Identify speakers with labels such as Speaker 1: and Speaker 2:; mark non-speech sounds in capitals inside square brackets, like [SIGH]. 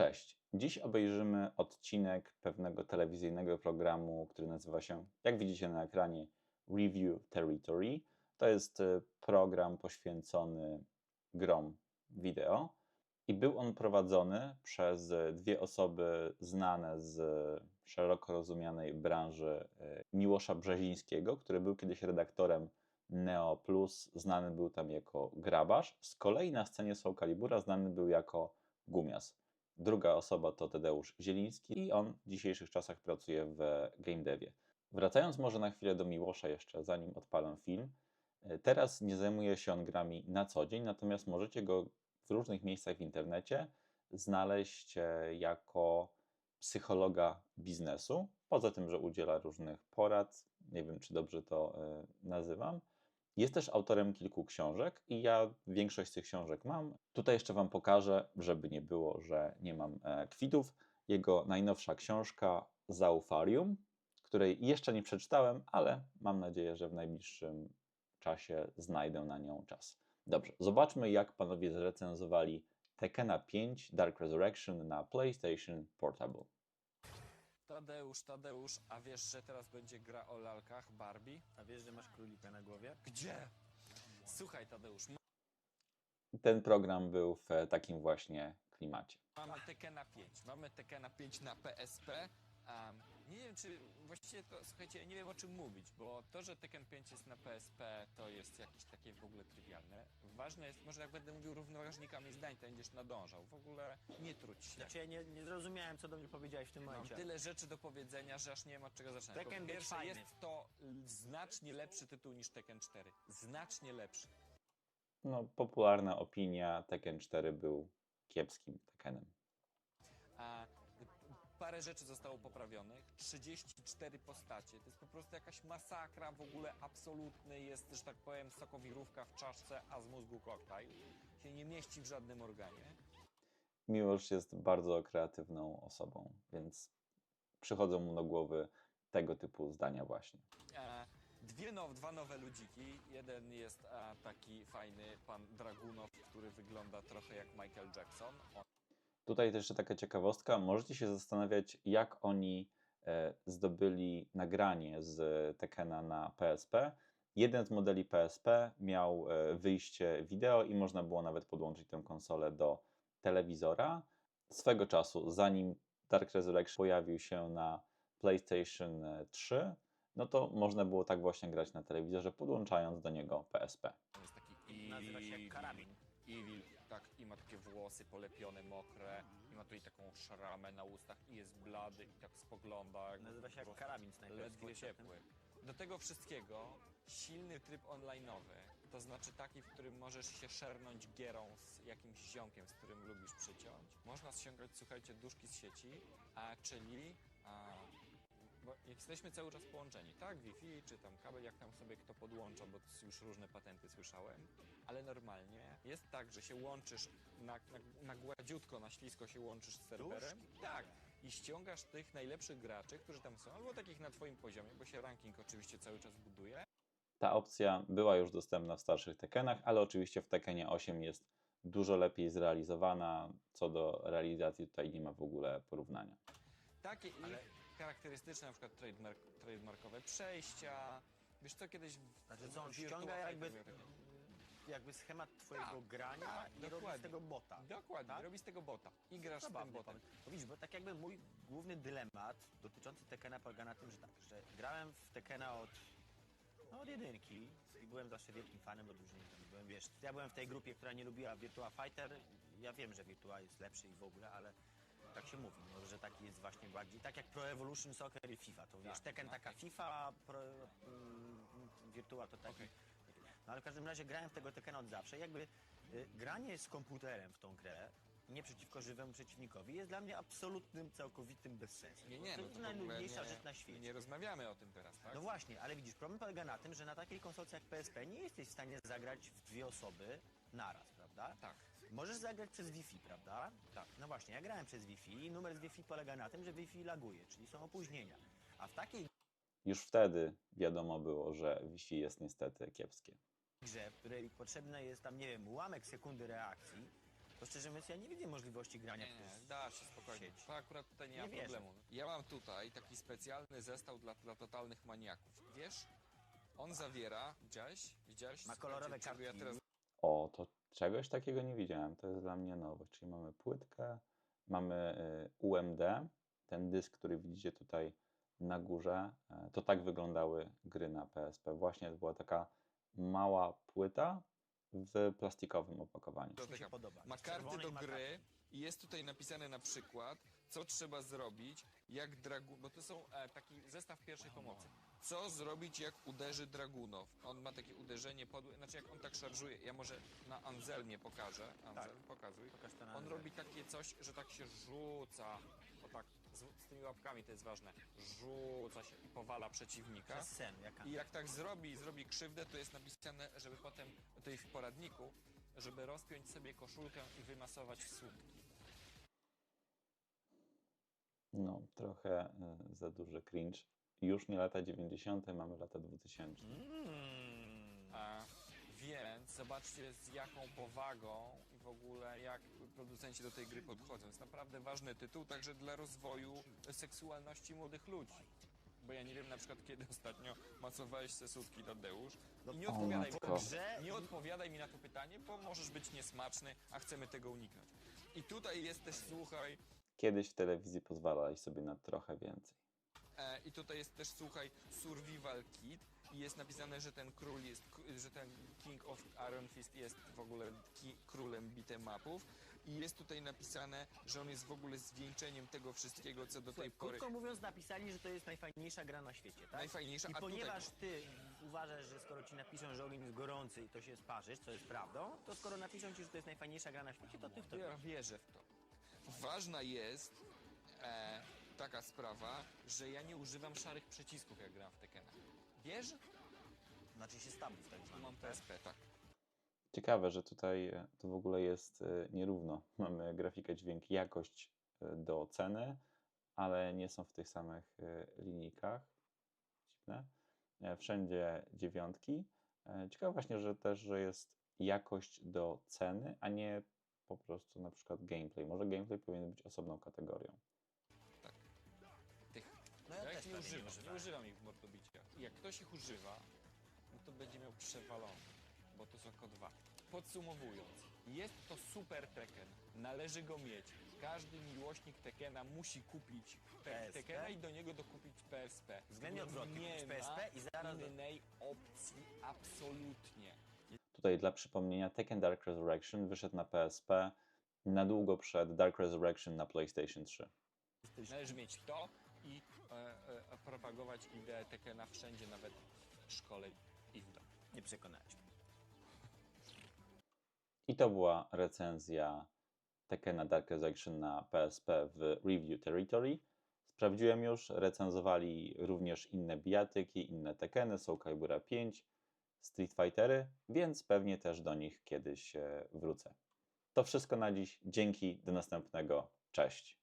Speaker 1: Cześć. Dziś obejrzymy odcinek pewnego telewizyjnego programu, który nazywa się, jak widzicie na ekranie, Review Territory. To jest y, program poświęcony grom wideo i był on prowadzony przez dwie osoby znane z szeroko rozumianej branży y, Miłosza Brzezińskiego, który był kiedyś redaktorem Neo Plus, znany był tam jako grabarz. Z kolei na scenie Soul Calibura znany był jako gumias. Druga osoba to Tadeusz Zieliński i on w dzisiejszych czasach pracuje w game devie. Wracając może na chwilę do Miłosza jeszcze, zanim odpalę film. e, Teraz nie zajmuje się on grami na co dzień, natomiast możecie go w różnych miejscach w internecie znaleźć e, jako psychologa biznesu. Poza tym, że udziela różnych porad, nie wiem czy dobrze to e, nazywam. Jest też autorem kilku książek i ja większość z tych książek mam. Tutaj jeszcze Wam pokażę, żeby nie było, że nie mam e, kwitów. Jego najnowsza książka Zaufarium, której jeszcze nie przeczytałem, ale mam nadzieję, że w najbliższym czasie znajdę na nią czas. Dobrze, zobaczmy jak panowie zrecenzowali Tekkena 5 Dark Resurrection na PlayStation Portable.
Speaker 2: Tadeusz, Tadeusz, a wiesz, że teraz będzie gra o lalkach Barbie?
Speaker 3: A wiesz, że masz królika na głowie?
Speaker 2: Gdzie? Słuchaj, Tadeusz, ma-
Speaker 1: Ten program był w takim właśnie klimacie.
Speaker 2: mamy Tekkena 5. Mamy Tekkena 5 na PSP. Um, nie wiem, czy właściwie to, słuchajcie, nie wiem o czym mówić, bo to, że Tekken 5 jest na PSP, to jest jakieś takie w ogóle trywialne. Ważne jest, może jak będę mówił równoważnikami zdań, to będziesz nadążał. W ogóle nie trudź się.
Speaker 3: Znaczy ja nie, nie zrozumiałem, co do mnie powiedziałeś w tym
Speaker 2: Mam
Speaker 3: momencie.
Speaker 2: tyle rzeczy do powiedzenia, że aż nie wiem od czego zacząć. Po
Speaker 3: Tekken był
Speaker 2: pierwsze,
Speaker 3: fajny.
Speaker 2: jest to l- znacznie lepszy tytuł niż Tekken 4. Znacznie lepszy.
Speaker 1: No, popularna opinia Tekken 4 był kiepskim Tekkenem.
Speaker 2: A parę rzeczy zostało poprawionych, 34 postacie, to jest po prostu jakaś masakra, w ogóle absolutny jest, że tak powiem, sokowirówka w czaszce, a z mózgu koktajl. Się nie mieści w żadnym organie.
Speaker 1: Miłosz jest bardzo kreatywną osobą, więc przychodzą mu do głowy tego typu zdania właśnie.
Speaker 2: E, Dwie now, dwa nowe ludziki. Jeden jest e, taki fajny pan Dragunow, który wygląda trochę jak Michael Jackson. On
Speaker 1: Tutaj też jeszcze taka ciekawostka. Możecie się zastanawiać, jak oni e, zdobyli nagranie z Tekkena na PSP. Jeden z modeli PSP miał e, wyjście wideo i można było nawet podłączyć tę konsolę do telewizora. Swego czasu, zanim Dark Resurrection pojawił się na PlayStation 3, no to można było tak właśnie grać na telewizorze, podłączając do niego PSP.
Speaker 2: jest taki
Speaker 3: Nazywa się karabin.
Speaker 2: Evil, tak, i ma takie włosy polepione, mokre, i ma tutaj taką szramę na ustach i jest blady i tak spogląda. jakby
Speaker 3: Nazywa się
Speaker 2: po
Speaker 3: jak
Speaker 2: prostu
Speaker 3: karabin snajperski.
Speaker 2: Ledwie
Speaker 3: wiecie o tym?
Speaker 2: ciepły. Do tego wszystkiego silny tryb online'owy, to znaczy taki, w którym możesz się szernąć gierą z jakimś ziomkiem, z którym lubisz przyciąć. Można ściągać, słuchajcie, duszki z sieci, a, czyli a, bo jesteśmy cały czas połączeni, tak? Wi-Fi czy tam kabel, jak tam sobie kto podłącza, bo to już różne patenty słyszałem, ale normalnie jest tak, że się łączysz na, na, na gładziutko, na ślisko się łączysz z serwerem. Tak. I ściągasz tych najlepszych graczy, którzy tam są, albo takich na twoim poziomie, bo się ranking oczywiście cały czas buduje.
Speaker 1: Ta opcja była już dostępna w starszych Tekkenach, ale oczywiście w Tekkenie 8 jest dużo lepiej zrealizowana. Co do realizacji tutaj nie ma w ogóle porównania.
Speaker 2: Takie i
Speaker 3: Ale-
Speaker 2: charakterystyczne na przykład trademark, trademarkowe przejścia. Wiesz co, kiedyś... w-
Speaker 3: Znaczy co, on ściąga jakby, jakby schemat twojego
Speaker 2: Tak,
Speaker 3: grania
Speaker 2: tak,
Speaker 3: i robi
Speaker 2: dokładnie.
Speaker 3: z tego bota.
Speaker 2: Dokładnie,
Speaker 3: Tak?
Speaker 2: robi z tego bota i grasz z tym botem.
Speaker 3: Bo widzisz, bo tak jakby mój główny dylemat dotyczący Tekkena polega na tym, że tak, że grałem w Tekkena od, no, od jedynki i byłem zawsze wielkim fanem, tam byłem, wiesz, ja byłem w tej grupie, która nie lubiła Virtua Fighter. Ja wiem, że Virtua jest lepszy i w ogóle, ale tak się mówi, no, że taki jest właśnie bardziej, tak jak Pro Evolution Soccer i FIFA, to wiesz,
Speaker 2: Tak,
Speaker 3: Tekken
Speaker 2: no,
Speaker 3: taka
Speaker 2: tak.
Speaker 3: FIFA, a Pro, mm, Virtua to taki...
Speaker 2: Okej.
Speaker 3: No ale w każdym razie grałem w tego Tekkena od zawsze. Jakby y, granie z komputerem w tą grę, nie przeciwko żywemu przeciwnikowi, jest dla mnie absolutnym, całkowitym bezsensem.
Speaker 2: Nie, nie,
Speaker 3: to
Speaker 2: no
Speaker 3: jest
Speaker 2: w ogóle
Speaker 3: najnudniejsza
Speaker 2: nie,
Speaker 3: rzecz na świecie.
Speaker 2: Nie rozmawiamy o tym teraz, tak?
Speaker 3: No właśnie, ale widzisz, problem polega na tym, że na takiej konsolce jak PSP nie jesteś w stanie zagrać w dwie osoby naraz, prawda?
Speaker 2: Tak.
Speaker 3: Możesz zagrać przez Wi-Fi, prawda?
Speaker 2: Tak.
Speaker 3: No właśnie, ja grałem przez Wi-Fi i numer z Wi-Fi polega na tym, że Wi-Fi laguje, czyli są opóźnienia. A w takiej
Speaker 1: Już wtedy wiadomo było, że Wi-Fi jest niestety kiepskie.
Speaker 3: grze, w której potrzebny jest tam, nie wiem, ułamek sekundy reakcji, To szczerze mówiąc, ja nie widzę możliwości grania
Speaker 2: Nie, nie,
Speaker 3: przez
Speaker 2: da się spokojnie.
Speaker 3: sieć.
Speaker 2: To akurat tutaj nie,
Speaker 3: Nie
Speaker 2: ma
Speaker 3: wierzę.
Speaker 2: problemu. Ja mam tutaj taki specjalny zestaw dla, dla totalnych maniaków. Wiesz, on zawiera, widziałeś? Widziałeś?
Speaker 3: Ma
Speaker 2: Słuchajcie,
Speaker 3: kolorowe
Speaker 2: czego ja
Speaker 3: kartki.
Speaker 2: teraz
Speaker 1: O, to czegoś takiego nie widziałem. To jest dla mnie nowe. Czyli mamy płytkę, mamy y, UMD, ten dysk, który widzicie tutaj na górze. e, To tak wyglądały gry na PSP. Właśnie to była taka mała płyta w plastikowym opakowaniu.
Speaker 3: mi się podoba.
Speaker 2: Ma karty do gry i jest tutaj napisane na przykład, co trzeba zrobić, jak dragun... Bo to są e, taki zestaw pierwszej pomocy. Co zrobić, jak uderzy Dragunow? On ma takie uderzenie podłe, znaczy jak on tak szarżuje, ja może na Anselmie pokażę. Anselm, pokazuj.
Speaker 3: Pokaż to na
Speaker 2: On robi takie coś, że tak się rzuca, o tak, z, z tymi łapkami to jest ważne, rzuca się i powala przeciwnika.
Speaker 3: Przez sen, jaka?
Speaker 2: I jak tak zrobi zrobi krzywdę, to jest napisane, żeby potem tutaj w poradniku, żeby rozpiąć sobie koszulkę i wymasować słupki.
Speaker 1: No, trochę y, za duży cringe. Już nie lata 90., mamy lata 2000.
Speaker 3: Mm.
Speaker 2: A, więc zobaczcie z jaką powagą i w ogóle jak producenci do tej gry podchodzą. Jest naprawdę ważny tytuł, także dla rozwoju seksualności młodych ludzi. Bo ja nie wiem na przykład kiedy ostatnio masowałeś se słupki Tadeusz. I nie
Speaker 1: O
Speaker 2: odpowiadaj,
Speaker 1: matko.
Speaker 3: Grze
Speaker 2: nie odpowiadaj mi na to pytanie, bo możesz być niesmaczny, a chcemy tego uniknąć. I tutaj jest też, słuchaj,
Speaker 1: Kiedyś w telewizji pozwalali sobie na trochę więcej.
Speaker 2: E, I tutaj jest też, słuchaj, Survival Kit i jest napisane, że ten król jest, że ten King of Iron Fist jest w ogóle ki, królem beat'em-upów i jest tutaj napisane, że on jest w ogóle zwieńczeniem tego wszystkiego, co do tej
Speaker 3: Słuchaj,
Speaker 2: pory
Speaker 3: krótko mówiąc napisali, że to jest najfajniejsza gra na świecie, tak?
Speaker 2: najfajniejsza,
Speaker 3: I
Speaker 2: a tutaj...
Speaker 3: ponieważ ty uważasz, że skoro ci napiszą, że ogień jest gorący i to się sparzysz, co jest prawdą, to skoro napiszą ci, że to jest najfajniejsza gra na świecie, to ty w to
Speaker 2: Ja wierzę w to. Ważna jest e, taka sprawa, że ja nie używam szarych przycisków, jak gram w Tekena. Wiesz?
Speaker 3: Znaczy się stabów tak zwanych.
Speaker 2: Mam PSP, tak.
Speaker 1: Ciekawe, że tutaj e, to w ogóle jest e, nierówno. [LAUGHS] Mamy grafikę, dźwięk, jakość e, do ceny, ale nie są w tych samych linijkach. Dziwne. Wszędzie dziewiątki. Ciekawe właśnie, że też, że jest jakość do ceny, a nie po prostu na przykład gameplay. Może gameplay powinien być osobną kategorią.
Speaker 2: Tych
Speaker 3: No
Speaker 2: Ja,
Speaker 3: ja,
Speaker 2: ich
Speaker 3: też
Speaker 2: nie
Speaker 3: prawie
Speaker 2: używam, nie używam ich w mordobicia. I Jak ktoś ich używa, no to będzie miał przewalone, bo to są kod 2. Podsumowując, jest to super Tekken, należy go mieć. Każdy miłośnik Tekena musi kupić te
Speaker 3: PSP?
Speaker 2: Tekena i do niego dokupić PSP.
Speaker 3: Względnie odwrotnie,
Speaker 2: Nie
Speaker 3: kupić PSP i zaraz do-
Speaker 2: innej opcji, absolutnie.
Speaker 1: Tutaj dla przypomnienia Tekken Dark Resurrection wyszedł na PSP na długo przed Dark Resurrection na PlayStation 3.
Speaker 2: Należy mieć to i e, e, propagować ideę Tekena wszędzie, nawet w szkole i w domu.
Speaker 3: Nie przekonałeś mnie.
Speaker 1: I to była recenzja Tekkena Dark Resurrection na PSP w Review Territory. Sprawdziłem już, recenzowali również inne bijatyki, inne Tekkeny, Soul Calibura 5, Street Fightery, więc pewnie też do nich kiedyś wrócę. To wszystko na dziś. Dzięki, do następnego. Cześć.